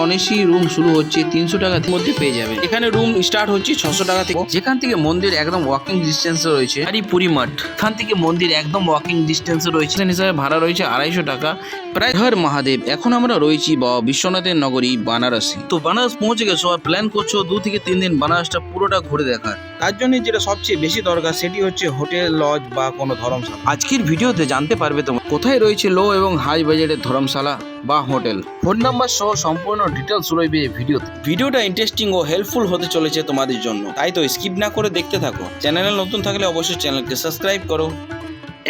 Non AC room শুরু হচ্ছে, তিনশো টাকার মধ্যে পেয়ে যাবে। এখানে রুম স্টার্ট হচ্ছে ছশো টাকা থেকে। যেখান থেকে মন্দির একদম ওয়াকিং ডিস্টেন্সে রয়েছে এই পুরী মাঠ। এখান থেকে মন্দির একদম ওয়াকিং ডিস্টেন্সে রয়েছে। হিসাবে ভাড়া রয়েছে আড়াইশো টাকা। প্রায় হর মহাদেব, এখন আমরা রয়েছি বা বিশ্বনাথের নগরী, বানারসি। তো বানারস পৌঁছে গেছো আর প্ল্যান করছ দু থেকে তিন দিন বানারসটা পুরোটা ঘুরে দেখার। তার জন্য যেটা সবচেয়ে বেশি দরকার সেটি হচ্ছে হোটেল লজ বা কোনো ধর্মশালা। আজকের ভিডিওতে জানতে পারবে তোমার কোথায় রয়েছে লো এবং হাই বাজেটের ধর্মশালা বা হোটেল। ফোন নাম্বার সহ সম্পূর্ণ ডিটেলস রয়েছে ভিডিওতে। ভিডিওটা ইন্টারেস্টিং ও হেল্পফুল হতে চলেছে তোমাদের জন্য। তাই তো স্কিপ না করে দেখতে থাকো। চ্যানেলে নতুন থাকলে অবশ্যই চ্যানেলকে সাবস্ক্রাইব করো।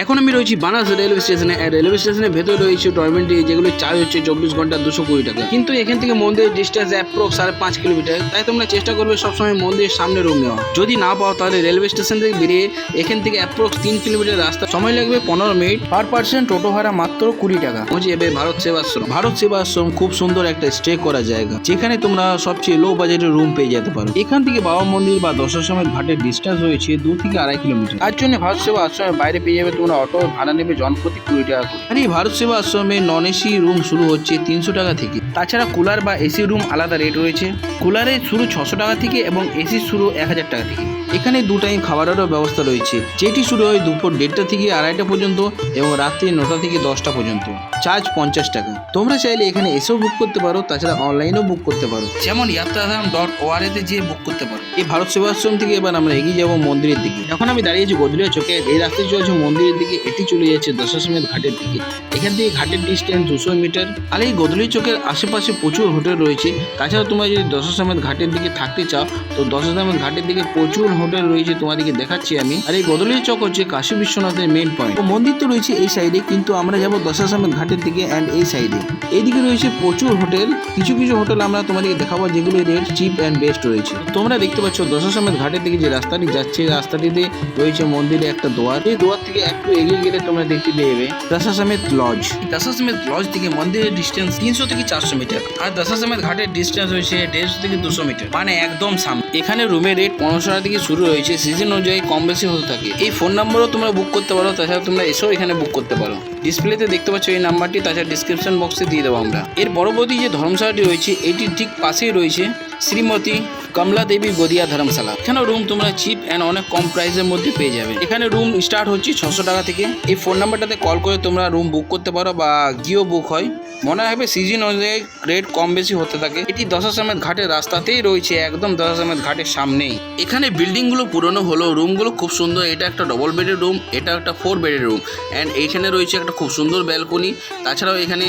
এখন আমি রয়েছি বানাস রেলওয়ে স্টেশনে রেলওয়ে স্টেশনের ভেতরে রয়েছে টয়মেন্টি যেগুলো চার্জ হচ্ছে চব্বিশ ঘণ্টা দুশো কুড়ি টাকা। কিন্তু এখান থেকে মন্দিরের ডিস্টেন্স অ্যাপ্রক্স সাড়ে পাঁচ কিলোমিটার তাই তোমরা চেষ্টা করবে সবসময় মন্দিরের সামনে রুম নেওয়া যদি না পাও তাহলে রেলওয়ে স্টেশন থেকে বেরিয়ে এখান থেকে অ্যাপ্রক্স তিন কিলোমিটার রাস্তা। সময় লাগবে পনেরো মিনিট পার পার্সেন্ট টোটো ভাড়া মাত্র কুড়ি টাকা। পৌঁছে যাবে ভারত সেবাশ্রম। ভারত সেবাশ্রম খুব সুন্দর একটা স্টে করা জায়গা। যেখানে তোমরা সবচেয়ে লো বাজেটের রুম পেয়ে যেতে পারো। এখান থেকে বাবা মন্দির বা দশাশ্রমের ঘাটের ডিস্টেন্স রয়েছে দু থেকে আড়াই কিলোমিটার তার জন্য ভারত সেবা আশ্রমের বাইরে পেয়ে যাবে তোমরা অটো ভাড়া নেবে জনপ্রতি কুড়ি টাকা করে। আর এই ভারত সেবা আশ্রমে নন এসি রুম শুরু হচ্ছে তিনশো টাকা থেকে। তাছাড়া কুলার বা এসি রুম আলাদা রেট রয়েছে। কুলারে শুরু ছশো টাকা থেকে এবং এসি শুরু এক হাজার টাকা থেকে। এখানে দু টাইম খাবারেরও ব্যবস্থা রয়েছে। যেটি শুরু হয় দুপুর দেড়টা থেকে আড়াইটা পর্যন্ত এবং রাত্রি নটা থেকে দশটা পর্যন্ত। চার্জ পঞ্চাশ টাকা। তোমরা চাইলে এখানে এসেও বুক করতে পারো, তাছাড়া অনলাইনেও বুক করতে পারো। যেমন ইয়াত্রাধাম ডট ওআরএতে যেয়ে বুক করতে পারো। এই ভারত সেবাশ্রম থেকে এবার আমরা এগিয়ে যাব মন্দিরের দিকে। এখন আমি দাঁড়িয়েছি গদুলিয়া চোখে এই রাস্তায় চলছে মন্দিরের দিকে। এটি চলে যাচ্ছে দশাশ্রমের ঘাটের দিকে। এখান থেকে ঘাটের ডিস্টেন্স দুশো মিটার আর এই গদুলি চোখের আশেপাশে প্রচুর হোটেল রয়েছে। তাছাড়া তোমরা যদি দশাশ্রমের ঘাটের দিকে থাকতে চাও, তো দশাশ্রমের ঘাটের দিকে প্রচুর হোটেল রয়েছে তোমাদেরকে দেখাচ্ছি আমি। আর এই গদলি চক হচ্ছে কাশী বিশ্বনাথের মেন পয়েন্ট তো মন্দির তো রয়েছে এই সাইডে কিন্তু আমরা যাব দশাশ্রমের ঘাটের দিকে অ্যান্ড এই সাইডে এইদিকে রয়েছে প্রচুর হোটেল কিছু কিছু হোটেল আমরা তোমাদেরকে দেখাবো যেগুলো রেট চিপ অ্যান্ড বেস্ট রয়েছে। তোমরা দেখতে পাচ্ছ দশাশ্রমের ঘাটের দিকে যে রাস্তাটি যাচ্ছে রাস্তাটিতে রয়েছে মন্দিরে একটা দোয়ার। এই দোয়ার থেকে একটু এগিয়ে গেলে তোমরা দেখতে পেয়ে যাবে। দশাশ্রমের লজ দশাশ্রমের লজ থেকে মন্দিরের ডিস্টেন্স তিনশো থেকে চারশো মিটার আর দশাশ্রমের ঘাটের ডিস্টেন্স হয়েছে দেড়শো থেকে দুশো মিটার মানে একদম সামনে। এখানে রুমের রেট পনেরোশো টাকা থেকে শুরু হয়েছে সিজন অনুযায়ী কম বেশি হতে থাকে। এই ফোন নাম্বারও তোমরা বুক করতে পারো, তাছাড়া তোমরা এসেও এখানে বুক করতে পারো। ডিসপ্লেতে দেখতে পাচ্ছ এই নাম্বারটি তাছাড়া ডিসক্রিপশন বক্সে দিয়ে দেবো আমরা। এর পরবর্তী যে ধর্মশালাটি রয়েছে, এটির ঠিক পাশেই রয়েছে শ্রীমতী কমলা দেবী গদিয়া ধর্মশালা। এখানে রুম তোমরা চিপ অ্যান্ড অনেক কম প্রাইসের মধ্যে পেয়ে যাবে। এখানে রুম স্টার্ট হচ্ছে ছশো টাকা থেকে। এই ফোন নাম্বারটাতে কল করে তোমরা রুম বুক করতে পারো বা গিয়েও বুক হয়। মনে হবে সিজন অনুযায়ী রেট কম বেশি হতে থাকে। এটি দশাশ্রমের ঘাটের রাস্তাতেই রয়েছে, একদম দশাশ্রমের ঘাটের সামনেই। এখানে বিল্ডিংগুলো পুরনো হলো রুমগুলো খুব সুন্দর। এটা একটা ডবল বেডের রুম এটা একটা ফোর বেডের রুম অ্যান্ড এইখানে রয়েছে একটা খুব সুন্দর ব্যালকনি তাছাড়াও এখানে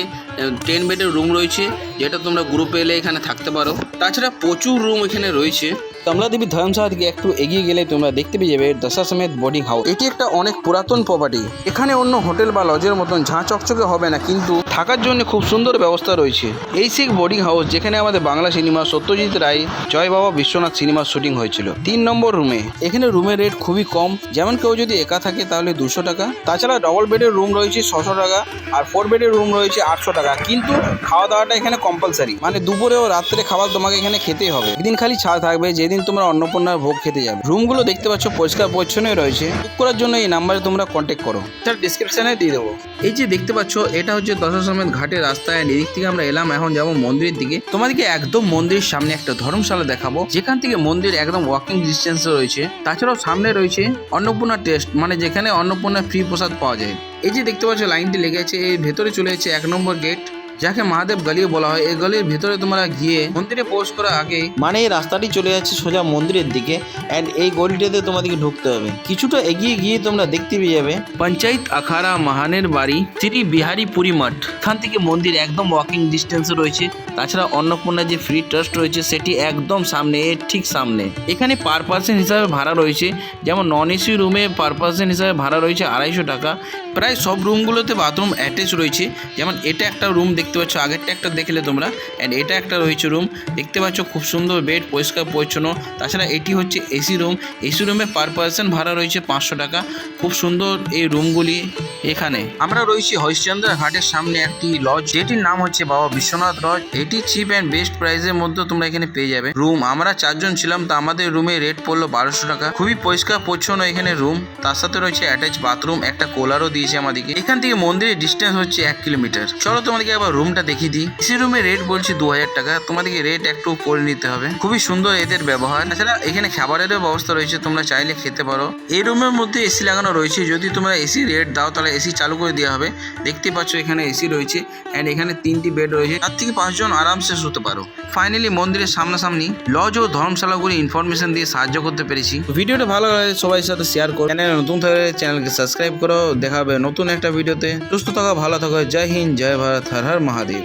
টেন বেডের রুম রয়েছে, যেটা তোমরা গ্রুপে এলে এখানে থাকতে পারো। তাছাড়া প্রচুর রুম এখানে রয়েছে। কমলাদেবী ধর্মশালা থেকে একটু এগিয়ে গেলে তোমরা দেখতে পেয়ে যাবে দশাশ্রমের বোর্ডিং হাউস এটি একটা অনেক পুরাতন প্রপার্টি এখানে অন্য হোটেল বা লজের মতন ঝাঁ চকচকে হবে না কিন্তু থাকার জন্য খুব সুন্দর ব্যবস্থা রয়েছে। এই শিখ বোর্ডিং হাউস যেখানে আমাদের বাংলা সিনেমা সত্যজিৎ রায় জয় বাবা বিশ্বনাথ সিনেমার শুটিং হয়েছিল। তিন নম্বর রুমে এখানে রুমের রেট খুবই কম। যেমন কেউ যদি একা থাকে তাহলে দুশো টাকা। তাছাড়া ডবল বেডের রুম রয়েছে ছশো টাকা আর ফোর বেডের রুম রয়েছে আটশো টাকা। কিন্তু খাওয়া দাওয়াটা এখানে কম্পালসারি মানে দুপুরে ও রাত্রে খাবার তোমাকে এখানে খেতেই হবে। একদিন খালি ছাড় থাকবে যেদিন তোমরা অন্নপূর্ণার ভোগ খেতে যাবে। রুমগুলো দেখতে পাচ্ছ পরিষ্কার পরিচ্ছন্নই রয়েছে। বুক করার জন্য এই নাম্বারে তোমরা কন্ট্যাক্ট করো। তার ডিসক্রিপশনে দিয়ে দেবো। এই যে দেখতে পাচ্ছ, এটা হচ্ছে দশাশ্রমের ঘাটের রাস্তায় এদিক থেকে আমরা এলাম। এখন যাব মন্দিরের দিকে। তোমাদেরকে একদম মন্দিরের সামনে একটা ধর্মশালা দেখাবো। যেখান থেকে মন্দির একদম ওয়াকিং ডিস্টেন্সে রয়েছে। তাছাড়াও সামনে রয়েছে অন্নপূর্ণা টেস্ট মানে যেখানে অন্নপূর্ণা ফ্রি প্রসাদ পাওয়া যায়। এই যে দেখতে পাচ্ছ লাইনটি লেগে আছে। এই ভেতরে চলে যাচ্ছে এক নম্বর গেট যাকে মহাদেব গলি বলা হয় এই গলির ভেতরে তোমরা গিয়ে মন্দিরে প্রবেশ করার আগে মানে এই রাস্তাটি চলে যাচ্ছে সোজা মন্দিরের দিকে অ্যান্ড এই গলিটাতে তোমাদেরকে ঢুকতে হবে। কিছুটা এগিয়ে গিয়ে তোমরা দেখতে পেয়ে যাবে। পঞ্চায়েত আখাড়া মাহানের বাড়ি শ্রী বিহারী পুরী মঠ। এখান থেকে মন্দির একদম ওয়াকিং ডিস্টেন্সে রয়েছে। তাছাড়া অন্নপূর্ণা যে ফ্রি ট্রাস্ট রয়েছে সেটি একদম সামনে এর ঠিক সামনে। এখানে পার পার্সন হিসাবে ভাড়া রয়েছে। যেমন নন এসি রুমে পার পার্সন হিসাবে ভাড়া রয়েছে আড়াইশো টাকা। প্রায় সব রুমগুলোতে বাথরুম অ্যাটাচ রয়েছে। যেমন এটা একটা রুম দেখতে পাচ্ছ, আগেরটা একটা দেখলে তোমরা। অ্যান্ড এটা একটা রয়েছে রুম। দেখতে পাচ্ছ খুব সুন্দর বেড, পরিষ্কার, পরিচ্ছন্ন। তাছাড়া এটি হচ্ছে এসি রুম। এসি রুমে পার পার্সন ভাড়া রয়েছে পাঁচশো টাকা। খুব সুন্দর এই রুমগুলি এখানে। আমরা রয়েছি হরিশ্চন্দ্র ঘাটের সামনে একটি লজ যেটির নাম হচ্ছে বাবা বিশ্বনাথ লজ এটি চিপ অ্যান্ড বেস্ট প্রাইসের মধ্যে তোমরা এখানে পেয়ে যাবে। রুম, আমরা চারজন ছিলাম, তো আমাদের রুমে রেট পড়ল বারোশো টাকা। খুবই পরিষ্কার, পরিচ্ছন্ন এখানে রুম। তার সাথে রয়েছে অ্যাটাচ বাথরুম একটা কোলারও দিয়ে দিয়েছে আমাদেরকে। এখান থেকে মন্দিরের ডিস্টেন্স হচ্ছে এক কিলোমিটার চলো তোমাদেরকে একবার রুমটা দেখিয়ে দিই। এসি রুমের রেট বলছি দু হাজার টাকা। তোমাদেরকে রেট একটু করে নিতে হবে। খুবই সুন্দর এদের ব্যবহার। তাছাড়া এখানে খাবারেরও ব্যবস্থা রয়েছে। তোমরা চাইলে খেতে পারো। এই রুমের মধ্যে এসি লাগানো রয়েছে। যদি তোমরা এসি রেট দাও, তাহলে এসি চালু করে দেওয়া হবে। দেখতে পাচ্ছ এখানে এসি রয়েছে অ্যান্ড এখানে তিনটি বেড রয়েছে। তার থেকে পাঁচজন আরামসে শুতে পারো। ফাইনালি মন্দিরের সামনাসামনি লজ ও ধর্মশালাগুলি ইনফরমেশন দিয়ে সাহায্য করতে পেরেছি। ভিডিওটা ভালো লাগে সবাই সাথে শেয়ার করো। চ্যানেল নতুন থাকলে চ্যানেলকে সাবস্ক্রাইব করো। দেখা হবে নতুন একটা ভিডিওতে। সুস্থ থাকা, ভালো থাকা। জয় হিন্দ, জয় ভারত, হর হর মহাদেব।